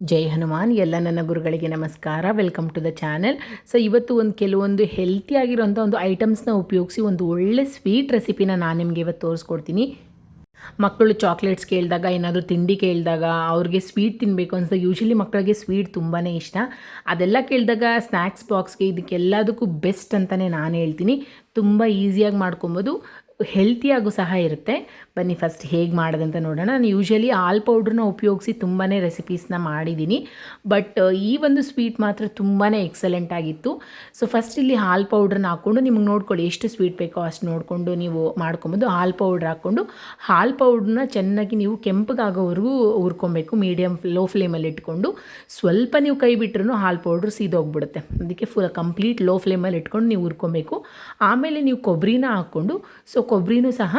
ಜೈ ಹನುಮಾನ್, ಎಲ್ಲ ನನ್ನ ಗುರುಗಳಿಗೆ ನಮಸ್ಕಾರ. Welcome to the channel so ಇವತ್ತು ಒಂದು ಕೆಲವೊಂದು ಹೆಲ್ತಿ ಆಗಿರೋಂಥ ಒಂದು ಐಟಮ್ಸ್ನ ಉಪಯೋಗಿಸಿ ಒಂದು ಒಳ್ಳೆ ಸ್ವೀಟ್ ರೆಸಿಪಿನ ನಾನು ನಿಮಗೆ ಇವತ್ತು ತೋರಿಸ್ಕೊಡ್ತೀನಿ. ಮಕ್ಕಳು ಚಾಕ್ಲೇಟ್ಸ್ ಕೇಳಿದಾಗ, ಏನಾದರೂ ತಿಂಡಿ ಕೇಳಿದಾಗ ಅವ್ರಿಗೆ ಸ್ವೀಟ್ ತಿನ್ನಬೇಕು ಅನ್ಸಿದಾಗ ಯೂಶಲಿ ಮಕ್ಕಳಿಗೆ ಸ್ವೀಟ್ ತುಂಬಾ ಇಷ್ಟ. ಅದೆಲ್ಲ ಕೇಳಿದಾಗ ಸ್ನ್ಯಾಕ್ಸ್ ಬಾಕ್ಸ್ಗೆ ಇದಕ್ಕೆಲ್ಲದಕ್ಕೂ ಬೆಸ್ಟ್ ಅಂತಲೇ ನಾನು ಹೇಳ್ತೀನಿ. ತುಂಬ ಈಸಿಯಾಗಿ ಮಾಡ್ಕೊಬೋದು. ಹೆಲ್ತಿಯಾಗೂ ಸಹ ಇರುತ್ತೆ. ಬನ್ನಿ ಫಸ್ಟ್ ಹೇಗೆ ಮಾಡೋದಂತ ನೋಡೋಣ. ನಾನು ಯೂಶ್ವಲಿ ಹಾಲ್ ಪೌಡ್ರನ್ನ ಉಪಯೋಗಿಸಿ ತುಂಬಾ ರೆಸಿಪೀಸ್ನ ಮಾಡಿದ್ದೀನಿ ಬಟ್ ಈ ಒಂದು ಸ್ವೀಟ್ ಮಾತ್ರ ತುಂಬಾ ಎಕ್ಸಲೆಂಟ್ ಆಗಿತ್ತು. ಸೊ ಫಸ್ಟ್ ಇಲ್ಲಿ ಹಾಲು ಪೌಡ್ರನ್ನ ಹಾಕ್ಕೊಂಡು ನಿಮಗೆ ನೋಡ್ಕೊಳ್ಳಿ, ಎಷ್ಟು ಸ್ವೀಟ್ ಬೇಕೋ ಅಷ್ಟು ನೋಡಿಕೊಂಡು ನೀವು ಮಾಡ್ಕೊಬೋದು. ಹಾಲ್ ಪೌಡ್ರ್ ಹಾಕ್ಕೊಂಡು ಹಾಲು ಪೌಡ್ರನ್ನ ಚೆನ್ನಾಗಿ ನೀವು ಕೆಂಪಗಾಗೋವರೆಗೂ ಹುರ್ಕೊಬೇಕು ಮೀಡಿಯಮ್ ಲೋ ಫ್ಲೇಮಲ್ಲಿ ಇಟ್ಕೊಂಡು. ಸ್ವಲ್ಪ ನೀವು ಕೈ ಬಿಟ್ರೂ ಹಾಲು ಪೌಡ್ರ್ ಸೀದೋಗ್ಬಿಡುತ್ತೆ. ಅದಕ್ಕೆ ಫುಲ್ ಕಂಪ್ಲೀಟ್ ಲೋ ಫ್ಲೇಮಲ್ಲಿ ಇಟ್ಕೊಂಡು ನೀವು ಹುರ್ಕೊಬೇಕು. ಆಮೇಲೆ ನೀವು ಕೊಬ್ಬರಿನ ಹಾಕ್ಕೊಂಡು ಸೊ ಕೊಬ್ಬರಿನೂ ಸಹ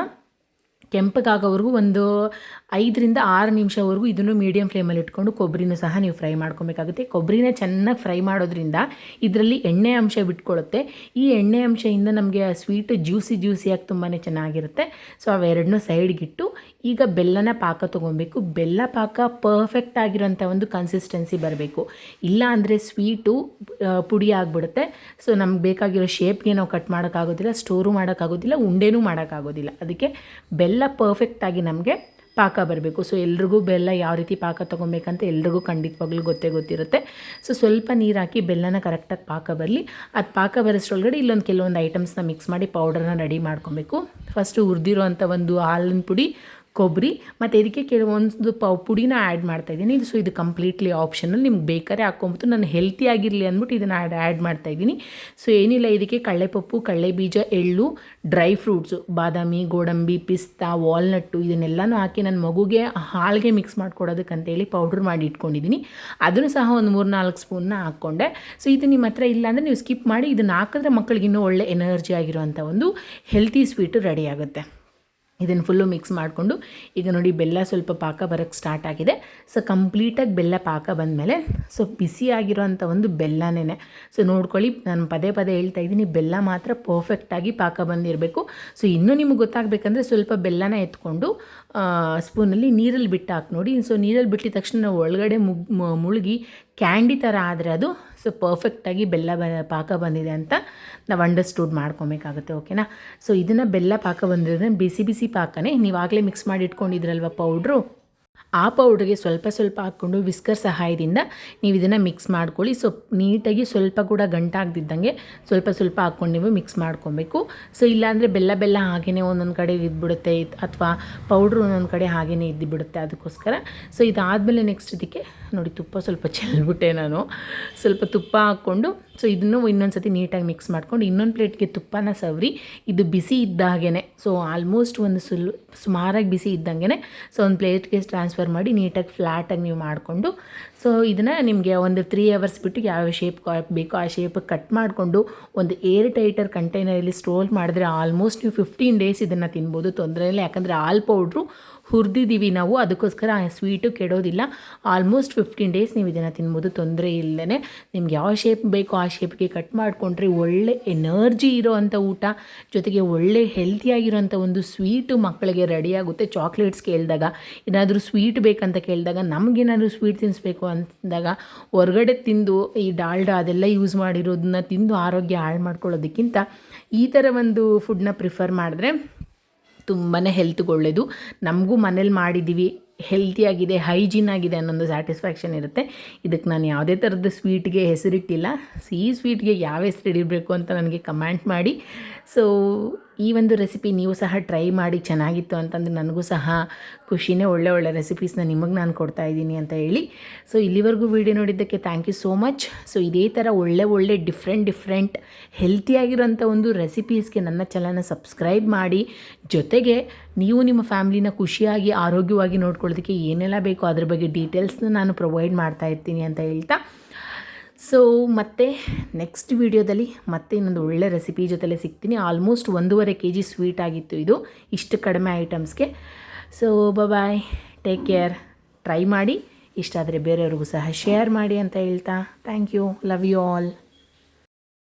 ಕೆಂಪಗಾಗೋವರೆಗೂ ಒಂದು ಐದರಿಂದ ಆರು ನಿಮಿಷವರೆಗೂ ಇದನ್ನು ಮೀಡಿಯಮ್ ಫ್ಲೇಮಲ್ಲಿ ಇಟ್ಕೊಂಡು ಕೊಬ್ಬರಿನೂ ಸಹ ನೀವು ಫ್ರೈ ಮಾಡ್ಕೊಬೇಕಾಗುತ್ತೆ. ಕೊಬ್ಬರಿನ ಚೆನ್ನಾಗಿ ಫ್ರೈ ಮಾಡೋದ್ರಿಂದ ಇದರಲ್ಲಿ ಎಣ್ಣೆ ಅಂಶ ಬಿಟ್ಕೊಳ್ಳುತ್ತೆ ಈ ಎಣ್ಣೆ ಅಂಶದಿಂದ ನಮಗೆ ಆ ಸ್ವೀಟ್ ಜ್ಯೂಸಿ ಜ್ಯೂಸಿಯಾಗಿ ತುಂಬಾ ಚೆನ್ನಾಗಿರುತ್ತೆ. ಸೊ ಅವೆರಡನ್ನೂ ಸೈಡ್ಗಿಟ್ಟು ಈಗ ಬೆಲ್ಲನ ಪಾಕ ತೊಗೊಬೇಕು. ಬೆಲ್ಲ ಪಾಕ ಪರ್ಫೆಕ್ಟ್ ಆಗಿರೋಂಥ ಒಂದು ಕನ್ಸಿಸ್ಟೆನ್ಸಿ ಬರಬೇಕು. ಇಲ್ಲ ಅಂದರೆ ಸ್ವೀಟು ಪುಡಿ ಆಗಿಬಿಡುತ್ತೆ. ಸೊ ನಮ್ಗೆ ಬೇಕಾಗಿರೋ ಶೇಪ್ಗೆ ನಾವು ಕಟ್ ಮಾಡೋಕ್ಕಾಗೋದಿಲ್ಲ ಸ್ಟೋರು ಮಾಡೋಕ್ಕಾಗೋದಿಲ್ಲ, ಉಂಡೆನೂ ಮಾಡೋಕ್ಕಾಗೋದಿಲ್ಲ. ಅದಕ್ಕೆ ಬೆಲ್ಲ ಪರ್ಫೆಕ್ಟಾಗಿ ನಮಗೆ ಪಾಕ ಬರಬೇಕು. ಸೊ ಎಲ್ರಿಗೂ ಬೆಲ್ಲ ಯಾವ ರೀತಿ ಪಾಕ ತೊಗೊಬೇಕಂತ ಎಲ್ರಿಗೂ ಖಂಡಿತವಾಗ್ಲೂ ಗೊತ್ತೇ ಗೊತ್ತಿರುತ್ತೆ. ಸೊ ಸ್ವಲ್ಪ ನೀರು ಹಾಕಿ ಬೆಲ್ಲನ ಕರೆಕ್ಟಾಗಿ ಪಾಕ ಬರಲಿ. ಅದು ಪಾಕ ಬರೋಷ್ಟ್ರೊಳಗಡೆ ಇಲ್ಲೊಂದು ಕೆಲವೊಂದು ಐಟಮ್ಸ್ನ ಮಿಕ್ಸ್ ಮಾಡಿ ಪೌಡರ್ನ ರೆಡಿ ಮಾಡ್ಕೊಬೇಕು. ಫಸ್ಟು ಹುರಿದಿರೋ ಒಂದು ಹಾಲಿನ ಪುಡಿ ಕೊಬ್ಬರಿ, ಮತ್ತು ಇದಕ್ಕೆ ಕೆಲವೊಂದು ಪ, ಪುಡಿನ ಆ್ಯಡ್ ಮಾಡ್ತಾಯಿದ್ದೀನಿ ಇದು ಸೊ ಇದು ಕಂಪ್ಲೀಟ್ಲಿ ಆಪ್ಷನಲ್ ನಿಮ್ಗೆ ಬೇಕಾದ್ರೆ ಹಾಕ್ಕೊಂಬಿಟ್ಟು ನಾನು ಹೆಲ್ತಿ ಆಗಿರಲಿ ಅಂದ್ಬಿಟ್ಟು ಇದನ್ನು ಆ್ಯಡ್ ಆ್ಯಡ್ ಮಾಡ್ತಾಯಿದ್ದೀನಿ ಸೊ ಏನಿಲ್ಲ, ಇದಕ್ಕೆ ಕಡಲೆಪಪ್ಪು ಕಡಲೆ ಬೀಜ ಎಳ್ಳು ಡ್ರೈ ಫ್ರೂಟ್ಸು ಬಾದಾಮಿ, ಗೋಡಂಬಿ, ಪಿಸ್ತಾ ವಾಲ್ನಟ್ಟು ಇದನ್ನೆಲ್ಲನೂ ಹಾಕಿ ನನ್ನ ಮಗುಗೆ ಹಾಲಿಗೆ ಮಿಕ್ಸ್ ಮಾಡ್ಕೊಡೋದಕ್ಕಂತೇಳಿ ಪೌಡ್ರ್ ಮಾಡಿ ಇಟ್ಕೊಂಡಿದ್ದೀನಿ. ಅದನ್ನು ಸಹ ಒಂದು ಮೂರು ನಾಲ್ಕು ಸ್ಪೂನ್ನ ಹಾಕ್ಕೊಂಡೆ. ಸೊ ಇದು ನಿಮ್ಮ ಹತ್ರ ಇಲ್ಲ ಅಂದರೆ ನೀವು ಸ್ಕಿಪ್ ಮಾಡಿ, ಇದನ್ನು ಹಾಕಿದ್ರೆ ಮಕ್ಕಳಿಗೆ ಇನ್ನೂ ಒಳ್ಳೆ ಎನರ್ಜಿ ಆಗಿರುವಂಥ ಒಂದು ಹೆಲ್ತಿ ಸ್ವೀಟು ರೆಡಿ ಆಗುತ್ತೆ. ಇದನ್ನು ಫುಲ್ಲು ಮಿಕ್ಸ್ ಮಾಡಿಕೊಂಡು ಈಗ ನೋಡಿ ಬೆಲ್ಲ ಸ್ವಲ್ಪ ಪಾಕ ಬರೋಕ್ಕೆ ಸ್ಟಾರ್ಟ್ ಆಗಿದೆ. ಸೊ ಕಂಪ್ಲೀಟಾಗಿ ಬೆಲ್ಲ ಪಾಕ ಬಂದಮೇಲೆ ಸೊ ಬಿಸಿಯಾಗಿರೋಂಥ ಒಂದು ಬೆಲ್ಲನೇ ಸೊ ನೋಡ್ಕೊಳ್ಳಿ, ನಾನು ಪದೇ ಪದೇ ಹೇಳ್ತಾ ಇದ್ದೀನಿ, ಬೆಲ್ಲ ಮಾತ್ರ ಪರ್ಫೆಕ್ಟಾಗಿ ಪಾಕ ಬಂದಿರಬೇಕು. ಸೊ ಇನ್ನೂ ನಿಮಗೆ ಗೊತ್ತಾಗಬೇಕಂದ್ರೆ ಸ್ವಲ್ಪ ಬೆಲ್ಲನ ಎತ್ಕೊಂಡು ಸ್ಪೂನಲ್ಲಿ ನೀರಲ್ಲಿ ಬಿಟ್ಟು ಹಾಕಿ ನೋಡಿ. ಸೊ ನೀರಲ್ಲಿ ಬಿಟ್ಟಿದ ತಕ್ಷಣ ಒಳಗಡೆ ಮುಗ್ ಮುಳುಗಿ ಕ್ಯಾಂಡಿ ಥರ ಆದರೆ ಅದು ಸೊ ಪರ್ಫೆಕ್ಟಾಗಿ ಬೆಲ್ಲ ಬ, ಪಾಕ ಬಂದಿದೆ ಅಂತ ನಾವು ಅಂಡರ್ಸ್ಟೂಡ್ ಮಾಡ್ಕೊಬೇಕಾಗುತ್ತೆ ಓಕೆನಾ ಸೊ ಇದನ್ನು ಬೆಲ್ಲ ಪಾಕ ಬಂದಿರೋದ್ರೆ ಬಿಸಿ ಬಿಸಿ ಪಾಕನೇ ನೀವಾಗಲೇ ಮಿಕ್ಸ್ ಮಾಡಿ ಇಟ್ಕೊಂಡಿದ್ರಲ್ವ ಪೌಡ್ರು ಆ ಪೌಡ್ರಿಗೆ ಸ್ವಲ್ಪ ಸ್ವಲ್ಪ ಹಾಕ್ಕೊಂಡು ವಿಸ್ಕರ್ ಸಹಾಯದಿಂದ ನೀವು ಇದನ್ನು ಮಿಕ್ಸ್ ಮಾಡ್ಕೊಳ್ಳಿ. ಸೊ ನೀಟಾಗಿ ಸ್ವಲ್ಪ ಕೂಡ ಗಂಟಾಗ್ದಿದ್ದಂಗೆ ಸ್ವಲ್ಪ ಸ್ವಲ್ಪ ಹಾಕ್ಕೊಂಡು ನೀವು ಮಿಕ್ಸ್ ಮಾಡ್ಕೊಬೇಕು. ಸೊ ಇಲ್ಲಾಂದರೆ ಬೆಲ್ಲ ಬೆಲ್ಲ ಹಾಗೆಯೇ ಒಂದೊಂದು ಕಡೆ ಇದ್ಬಿಡುತ್ತೆ. ಅಥವಾ ಪೌಡ್ರ್ ಒಂದೊಂದು ಕಡೆ ಹಾಗೆಯೇ ಇದ್ದುಬಿಡುತ್ತೆ ಅದಕ್ಕೋಸ್ಕರ. ಸೊ ಇದಾದಮೇಲೆ ನೆಕ್ಸ್ಟ್ ಇದಕ್ಕೆ ನೋಡಿ ತುಪ್ಪ ಸ್ವಲ್ಪ ಚೆಲ್ಬಿಟ್ಟೆ ನಾನು. ಸ್ವಲ್ಪ ತುಪ್ಪ ಹಾಕ್ಕೊಂಡು ಸೊ ಇದನ್ನು ಇನ್ನೊಂದು ಸತಿ ನೀಟಾಗಿ ಮಿಕ್ಸ್ ಮಾಡ್ಕೊಂಡು ಇನ್ನೊಂದು ಪ್ಲೇಟ್ಗೆ ತುಪ್ಪನ ಸವರಿ. ಇದು ಬಿಸಿ ಇದ್ದಾಗೇ ಸೊ ಆಲ್ಮೋಸ್ಟ್ ಒಂದು ಸುಲ್ ಸುಮಾರಾಗಿ ಬಿಸಿ ಇದ್ದಂಗೆ ಸೊ ಒಂದು ಪ್ಲೇಟ್ಗೆ ಟ್ರಾನ್ಸ್ಫರ್ ಮಾಡಿ ನೀಟಾಗಿ ಫ್ಲ್ಯಾಟಾಗಿ ನೀವು ಮಾಡಿಕೊಂಡು ಸೊ ಇದನ್ನು ನಿಮಗೆ ಒಂದು ತ್ರೀ ಅವರ್ಸ್ ಬಿಟ್ಟು ಯಾವ ಶೇಪ್ ಬೇಕೋ ಆ ಶೇಪ್ ಕಟ್ ಮಾಡಿಕೊಂಡು ಒಂದು ಏರ್ ಟೈಟರ್ ಕಂಟೈನರಲ್ಲಿ ಸ್ಟೋರ್ ಮಾಡಿದ್ರೆ ಆಲ್ಮೋಸ್ಟ್ ನೀವು ಫಿಫ್ಟೀನ್ ಡೇಸ್ ಇದನ್ನು ತಿನ್ಬೋದು ತೊಂದರೆ ಇಲ್ಲ. ಯಾಕಂದರೆ ಹಾಲು ಪೌಡ್ರು ಹುರಿದಿದ್ದೀವಿ ನಾವು. ಅದಕ್ಕೋಸ್ಕರ ಆ ಸ್ವೀಟು ಕೆಡೋದಿಲ್ಲ. ಆಲ್ಮೋಸ್ಟ್ ಫಿಫ್ಟೀನ್ ಡೇಸ್ ನೀವು ಇದನ್ನು ತಿನ್ಬೋದು. ತೊಂದರೆ ಇಲ್ಲದೇ ನಿಮ್ಗೆ ಯಾವ ಶೇಪ್ ಬೇಕೋ ಆ ಶೇಪ್ಗೆ ಕಟ್ ಮಾಡಿಕೊಂಡ್ರೆ ಒಳ್ಳೆ ಎನರ್ಜಿ ಇರೋವಂಥ ಊಟ, ಜೊತೆಗೆ ಒಳ್ಳೆ ಹೆಲ್ತಿಯಾಗಿರೋಂಥ ಒಂದು ಸ್ವೀಟು ಮಕ್ಕಳಿಗೆ ರೆಡಿಯಾಗುತ್ತೆ ಚಾಕ್ಲೇಟ್ಸ್ ಕೇಳಿದಾಗ, ಏನಾದರೂ ಸ್ವೀಟ್ ಬೇಕಂತ ಕೇಳಿದಾಗ ನಮಗೇನಾದರೂ ಸ್ವೀಟ್ ತಿನ್ನಿಸ್ಬೇಕು ಅಂದಾಗ, ಹೊರಗಡೆ ತಿಂದು ಈ ಡಾಲ್ಡಾ ಅದೆಲ್ಲ ಯೂಸ್ ಮಾಡಿರೋದನ್ನ ತಿಂದು ಆರೋಗ್ಯ ಹಾಳು ಮಾಡ್ಕೊಳ್ಳೋದಕ್ಕಿಂತ ಈ ಥರ ಒಂದು ಫುಡ್ನ ಪ್ರಿಫರ್ ಮಾಡಿದ್ರೆ ತುಂಬಾ ಹೆಲ್ತ್ಗೆ ಒಳ್ಳೆಯದು ನಮಗೂ ಮನೇಲಿ ಮಾಡಿದ್ದೀವಿ ಹೆಲ್ತಿಯಾಗಿದೆ ಹೈಜೀನ್ ಆಗಿದೆ ಅನ್ನೋದು ಸ್ಯಾಟಿಸ್ಫ್ಯಾಕ್ಷನ್ ಇರುತ್ತೆ. ಇದಕ್ಕೆ ನಾನು ಯಾವುದೇ ಥರದ ಸ್ವೀಟ್ಗೆ ಹೆಸರಿಟ್ಟಿಲ್ಲ. ಸಿಹಿ ಸ್ವೀಟ್ಗೆ ಯಾವ ಹೆಸರು ಇಡಬೇಕು ಅಂತ ನನಗೆ ಕಮೆಂಟ್ ಮಾಡಿ. ಸೊ ಈ ಒಂದು ರೆಸಿಪಿ ನೀವು ಸಹ ಟ್ರೈ ಮಾಡಿ ಚೆನ್ನಾಗಿತ್ತು ಅಂತಂದರೆ ನನಗೂ ಸಹ ಖುಷಿನೇ, ಒಳ್ಳೆ ಒಳ್ಳೆ ರೆಸಿಪೀಸ್ನ ನಿಮಗೆ ನಾನು ಕೊಡ್ತಾ ಇದ್ದೀನಿ ಅಂತ ಹೇಳಿ. ಸೊ ಇಲ್ಲಿವರೆಗೂ ವಿಡಿಯೋ ನೋಡಿದ್ದಕ್ಕೆ thank you so much so ಇದೇ ಥರ ಒಳ್ಳೆ ಒಳ್ಳೆ ಡಿಫ್ರೆಂಟ್ ಡಿಫ್ರೆಂಟ್ ಹೆಲ್ತಿಯಾಗಿರೋಂಥ ಒಂದು ರೆಸಿಪೀಸ್ಗೆ ನನ್ನ ಚಾನಲ್ನ ಸಬ್ಸ್ಕ್ರೈಬ್ ಮಾಡಿ. ಜೊತೆಗೆ ನೀವು ನಿಮ್ಮ ಫ್ಯಾಮ್ಲಿನ ಖುಷಿಯಾಗಿ, ಆರೋಗ್ಯವಾಗಿ ನೋಡ್ಕೊಳ್ಳೋದಕ್ಕೆ ಏನೆಲ್ಲ ಬೇಕೋ ಅದ್ರ ಬಗ್ಗೆ ಡೀಟೇಲ್ಸ್ನ ನಾನು ಪ್ರೊವೈಡ್ ಮಾಡ್ತಾ ಇರ್ತೀನಿ ಅಂತ ಹೇಳ್ತಾ ಸೊ ಮತ್ತೆ ನೆಕ್ಸ್ಟ್ ವೀಡಿಯೋದಲ್ಲಿ ಮತ್ತೆ ಇನ್ನೊಂದು ಒಳ್ಳೆ ರೆಸಿಪಿ ಜೊತೆಲೆ ಸಿಗ್ತೀನಿ. ಆಲ್ಮೋಸ್ಟ್ ಒಂದೂವರೆ ಕೆ ಜಿ ಸ್ವೀಟ್ ಆಗಿತ್ತು ಇದು. ಇಷ್ಟು ಕಡಿಮೆ ಐಟಮ್ಸ್ಗೆ so bye take care try ಮಾಡಿ. ಇಷ್ಟಾದರೆ ಬೇರೆಯವ್ರಿಗೂ ಸಹ ಶೇರ್ ಮಾಡಿ ಅಂತ ಹೇಳ್ತಾ. Thank you love you all